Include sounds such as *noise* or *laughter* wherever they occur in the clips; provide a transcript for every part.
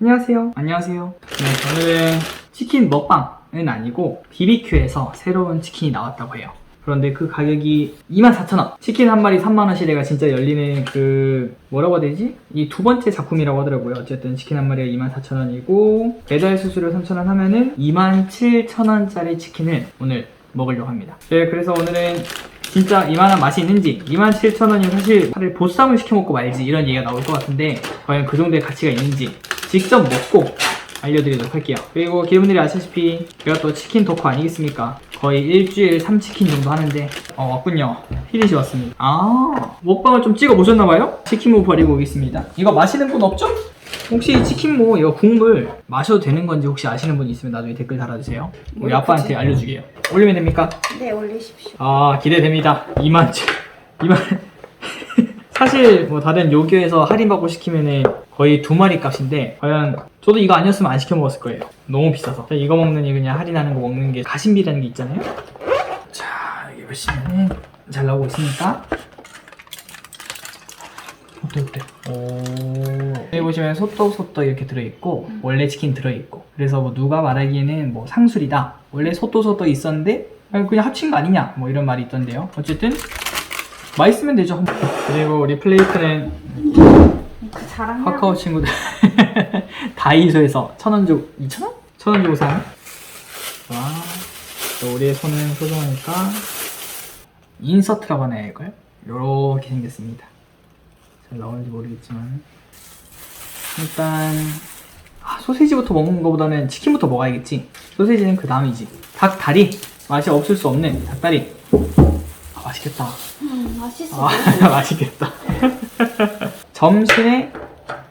안녕하세요. 안녕하세요. 네, 오늘은 치킨 먹방은 아니고 BBQ에서 새로운 치킨이 나왔다고 해요. 그런데 그 가격이 24,000원. 치킨 한 마리 3만원 시대가 진짜 열리는 그, 뭐라고 해야 되지? 이 두 번째 작품이라고 하더라고요. 어쨌든 치킨 한 마리가 24,000원이고, 배달 수수료 3,000원 하면은 27,000원짜리 치킨을 오늘 먹으려고 합니다. 네, 그래서 오늘은 진짜 이만한 맛이 있는지 27,000원이 사실 차라리 보쌈을 시켜 먹고 말지 이런 얘기가 나올 것 같은데 과연 그 정도의 가치가 있는지 직접 먹고 알려드리도록 할게요. 그리고 기분들이 아시다시피 제가 또 치킨 덕후 아니겠습니까? 거의 일주일 3치킨 정도 하는데 어 왔군요. 히릿이 왔습니다. 아 먹방을 좀 찍어 보셨나봐요? 치킨무 버리고 오겠습니다. 이거 마시는 분 없죠? 혹시 이 치킨무 이거 국물 마셔도 되는 건지 혹시 아시는 분 있으면 나중에 댓글 달아주세요. 우리 아빠한테 알려주게요. 올리면 됩니까? 네, 올리십시오. 아 기대됩니다. 2만 2만 *laughs* 사실 뭐 다른 요교에서 할인받고 시키면은 거의 두 마리 값인데 과연 저도 이거 아니었으면 안 시켜 먹었을 거예요. 너무 비싸서. 자, 이거 먹느니 그냥 할인하는 거 먹는 게 가심비라는 게 있잖아요. 자 여기 보시면은 잘 나오고 있으니까? 어때 어때? 오. 여기 보시면 소떡소떡 이렇게 들어있고 원래 치킨 들어있고. 그래서 뭐 누가 말하기에는 뭐 상술이다. 원래 소떡소떡 있었는데 아니, 그냥 합친 거 아니냐? 뭐 이런 말이 있던데요. 어쨌든 맛있으면 되죠. 그리고 우리 플레이크는 그 자랑량. 카카오 친구들 *laughs* 다이소에서 천 원 주고 이천 원? 천 원 주고 산 와, 또 우리의 손은 소중하니까 인서트라고 하나요 이걸? 요렇게 생겼습니다 잘 나오는지 모르겠지만 일단 아, 소세지부터 먹는 것보다는 치킨부터 먹어야겠지 소세지는 그 다음이지 닭 다리 맛이 없을 수 없는 닭 다리 아, 맛있겠다 음, 맛있어. 아, *laughs* 맛있겠다. *laughs* 점심에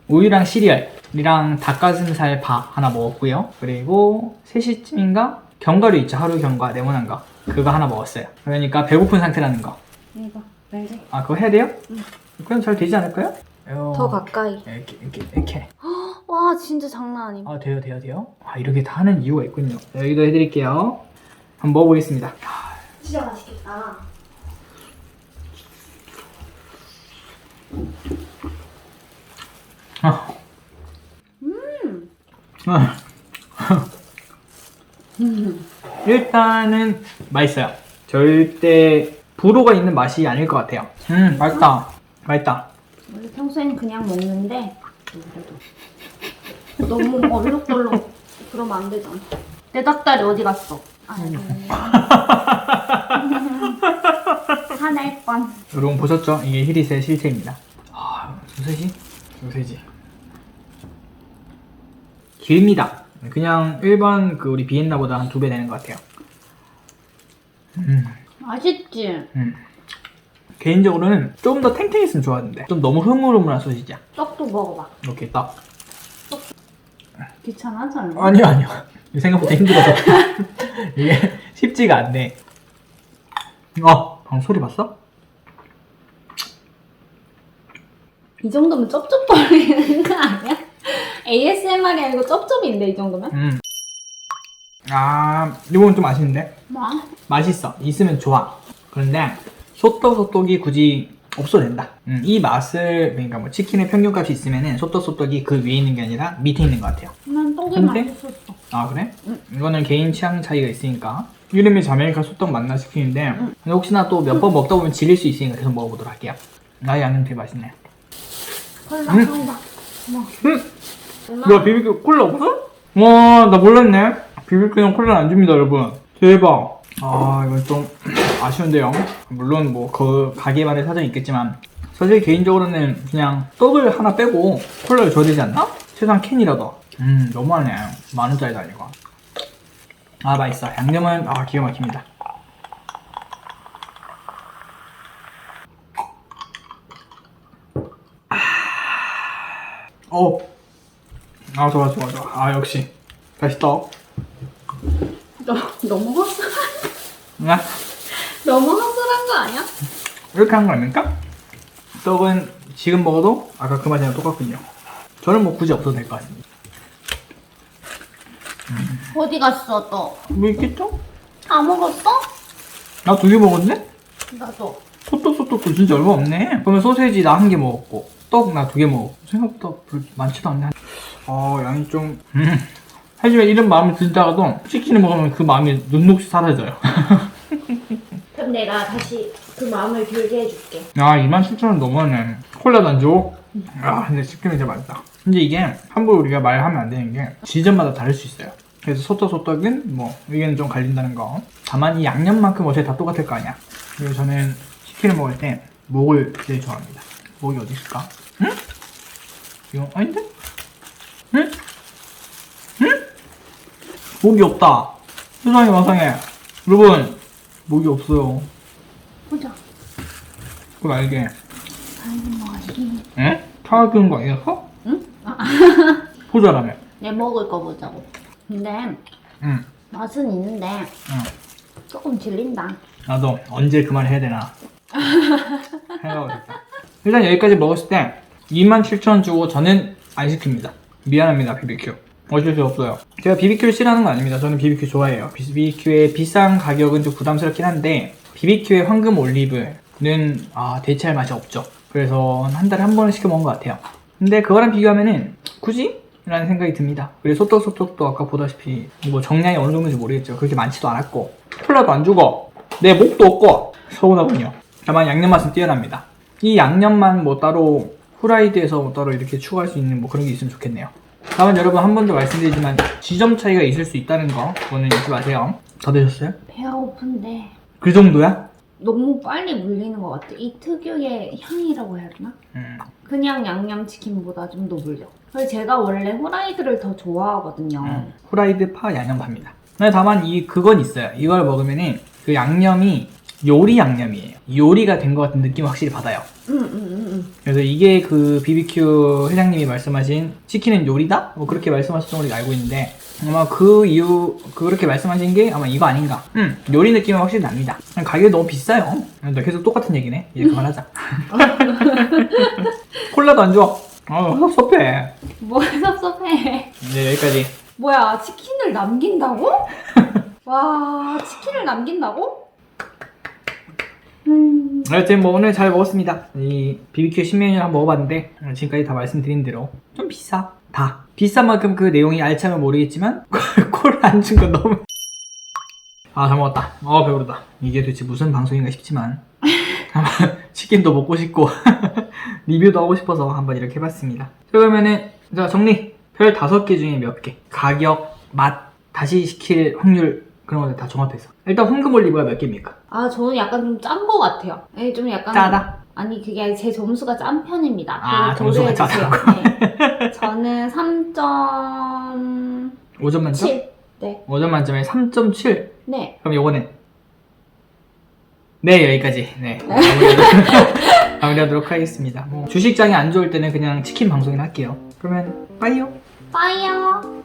우유랑 시리얼이랑 닭가슴살 밥 하나 먹었고요. 그리고 3시쯤인가 견과류 있죠. 하루 견과, 네모난 거. 그거 하나 먹었어요. 그러니까 배고픈 상태라는 거. 이거, 알지? 아, 그거 해야 돼요? 응. 그럼 잘 되지 않을까요? 더 가까이. 이렇게, 이렇게, 이렇게. *gasps* 와, 진짜 장난 아님. 아, 돼요, 돼요, 돼요. 아, 이렇게 다 하는 이유가 있군요. 자, 여기도 해드릴게요. 한번 먹어보겠습니다. 아, 진짜 맛있겠다. 아. 음. 아. 일단은 맛있어요. 절대 불호가 있는 맛이 아닐 것 같아요. 음, 맛있다. 맛있다. 원래 평소엔 그냥 먹는데 그래도 너무 얼룩덜룩 그러면 안 되잖아. 내 닭다리 어디 갔어? 아이고. 화낼 뻔. 여러분 보셨죠? 이게 히릿의 실체입니다. 아, 소세지? 소세지. 길입니다. 그냥 일반 그 우리 비엔나보다 한 두 배 되는 것 같아요. 음, 맛있지? 음. 개인적으로는 좀더 탱탱했으면 좋았는데 좀 너무 흐물흐물한 소시지야. 떡도 먹어봐. 이렇게 딱. 귀찮아하지 않아? 아니요, 아니요. 생각보다 힘들어서. *laughs* 이게 쉽지가 않네. 어, 방금 소리 봤어? 이 정도면 쩝쩝거리는 거 아니야? ASMR이 아니고 쩝쩝인데 이 정도면? 음. 아, 이건 좀 아쉬운데? 뭐? 맛있어. 있으면 좋아. 그런데 소떡소떡이 굳이 없어도 된다. 음, 이 맛을 그러니까 뭐 치킨의 평균값이 있으면은 소떡소떡이 그 위에 있는 게 아니라 밑에 있는 것 같아요. 난 떡이 근데? 맛있었어. 아 그래? 응. 이거는 개인 취향 차이가 있으니까 이름이 자메이카 소떡 맛나 시키는데 근데 혹시나 또 몇 번 먹다 보면 질릴 수 있으니까 계속 먹어보도록 할게요. 나 양은 되게 맛있네. 콜라 음. 한다. 뭐. 음, 뭐 야 비비큐 콜라 없어? 와, 나 몰랐네. 비비큐는 콜라 안 줍니다, 여러분. 대박. 아, 이건 좀 *clears throat* 아쉬운데요. 물론 뭐 그 가게만의 사정이 있겠지만 사실 개인적으로는 그냥 떡을 하나 빼고 콜라를 줘야 되지 않나? 최소한 캔이라도. 음, 너무하네. 만 원짜리도 아니고. 아, 맛있어. 양념은 아 기가 막힙니다. 어. 아 좋아 좋아 좋아. 아 역시 다시 떡. 너, 너무 허술, 야 너무 허술한 거 아니야? 이렇게 한 거 아닙니까? 떡은 지금 먹어도 아까 그 맛이랑 똑같군요. 저는 뭐 굳이 없어도 될 것 같습니다. 어디 갔어, 또? 뭐 있겠죠? 다 먹었어? 나 두 개 먹었네? 나도. 소떡소떡도 진짜 얼마 없네. 그러면 소세지 나 한 개 먹었고 떡 나 두 개 먹었고 생각보다 별 많지도 않네. 어 양이 좀 음. 하지만 이런 마음이 들다가도 치킨을 먹으면 그 마음이 눈녹이 사라져요 *laughs* 그럼 내가 다시 그 마음을 들게 해줄게. 아 27,000원 너무하네 콜라도 안 줘? 아 근데 치킨이 진짜 맛있다 근데 이게 함부로 우리가 말하면 안 되는 게 지점마다 다를 수 있어요 그래서 소떡소떡은 뭐 의견은 좀 갈린다는 거 다만 이 양념만큼 어차피 다 똑같을 거 아니야 그리고 저는 치킨을 먹을 때 목을 제일 좋아합니다 목이 어디 있을까? 응? 이거 아닌데? 응? 응? 목이 없다 세상에 마상에 여러분 목이 없어요 보자. 그걸 알게 아이고 뭐 알기. 응? 타격한 거 아니었어? 응? 포자라며. 내 먹을 거 보자고. 근데 응. 맛은 있는데 응. 조금 질린다. 나도 언제 그말 해야 되나 생각하고 있다. 일단 여기까지 먹었을 때 27,000원 주고 저는 안 시킵니다. 미안합니다, BBQ. 어쩔 수 없어요. 제가 BBQ를 싫어하는 건 아닙니다. 저는 BBQ 좋아해요. BBQ의 비싼 가격은 좀 부담스럽긴 한데 BBQ의 황금 올리브는 아, 대체할 맛이 없죠. 그래서 한 달에 한 번은 시켜 먹은 것 같아요. 근데 그거랑 비교하면은 굳이? 라는 생각이 듭니다. 그리고 소떡소떡도 아까 보다시피 뭐 정량이 어느 정도인지 모르겠죠. 그렇게 많지도 않았고 콜라도 안 주고 내 목도 없고 서운하군요. 다만 양념 맛은 뛰어납니다. 이 양념만 뭐 따로 후라이드에서 뭐 따로 이렇게 추가할 수 있는 뭐 그런 게 있으면 좋겠네요. 다만 여러분 한 번 더 말씀드리지만 지점 차이가 있을 수 있다는 거 그거는 잊지 마세요. 다 드셨어요? 배가 고픈데 그 정도야? 너무 빨리 물리는 것 같아. 이 특유의 향이라고 해야 되나? 음. 그냥 양념치킨보다 좀 더 물려. 그래서 제가 원래 후라이드를 더 좋아하거든요. 음. 후라이드 파 양념 파입니다. 근데 다만 이 그건 있어요. 이걸 먹으면은 그 양념이 요리 양념이에요. 요리가 된 것 같은 느낌 확실히 받아요. 응, 응, 응, 응. 그래서 이게 그 BBQ 회장님이 말씀하신 치킨은 요리다? 뭐 그렇게 말씀하셨던 걸로 알고 있는데 아마 그 이유 그렇게 말씀하신 게 아마 이거 아닌가? 음 요리 느낌은 확실히 납니다. 가격이 너무 비싸요. 나 계속 똑같은 얘기네. 이제 그만하자. *laughs* 콜라도 안 줘. 어 섭섭해. 뭐 섭섭해. 이제 여기까지. 뭐야, 치킨을 남긴다고? *laughs* 와, 치킨을 남긴다고? 음, 여튼 뭐 오늘 잘 먹었습니다. 이 BBQ 신메뉴를 한번 먹어봤는데 어, 지금까지 다 말씀드린 대로 좀 비싸. 다 비싼 만큼 그 내용이 알차면 모르겠지만 *laughs* 콜 안 준 건 너무 아 잘 먹었다. 어 배부르다. 이게 도대체 무슨 방송인가 싶지만 *laughs* 치킨도 먹고 싶고 *laughs* 리뷰도 하고 싶어서 한번 이렇게 해봤습니다. 자, 그러면은 자 정리 별 다섯 개 중에 몇 개? 가격, 맛, 다시 시킬 확률 그런 거를 다 종합해서 일단 황금 올리브가 몇 개입니까? 아, 저는 약간 좀 짠 거 같아요. 예, 좀 약간. 짜다? 아니, 그게 제 점수가 짠 편입니다. 아, 그래서 점수가. 짜다고? 네. 저는 3.7. 5점 *laughs* 만점? 네. 5점 만점에 3.7. 네. 그럼 요거는 네 여기까지 네 마무리하도록, *laughs* 마무리하도록 하겠습니다. 뭐 주식장이 안 좋을 때는 그냥 치킨 방송이나 할게요. 그러면 빠이요. 빠이요.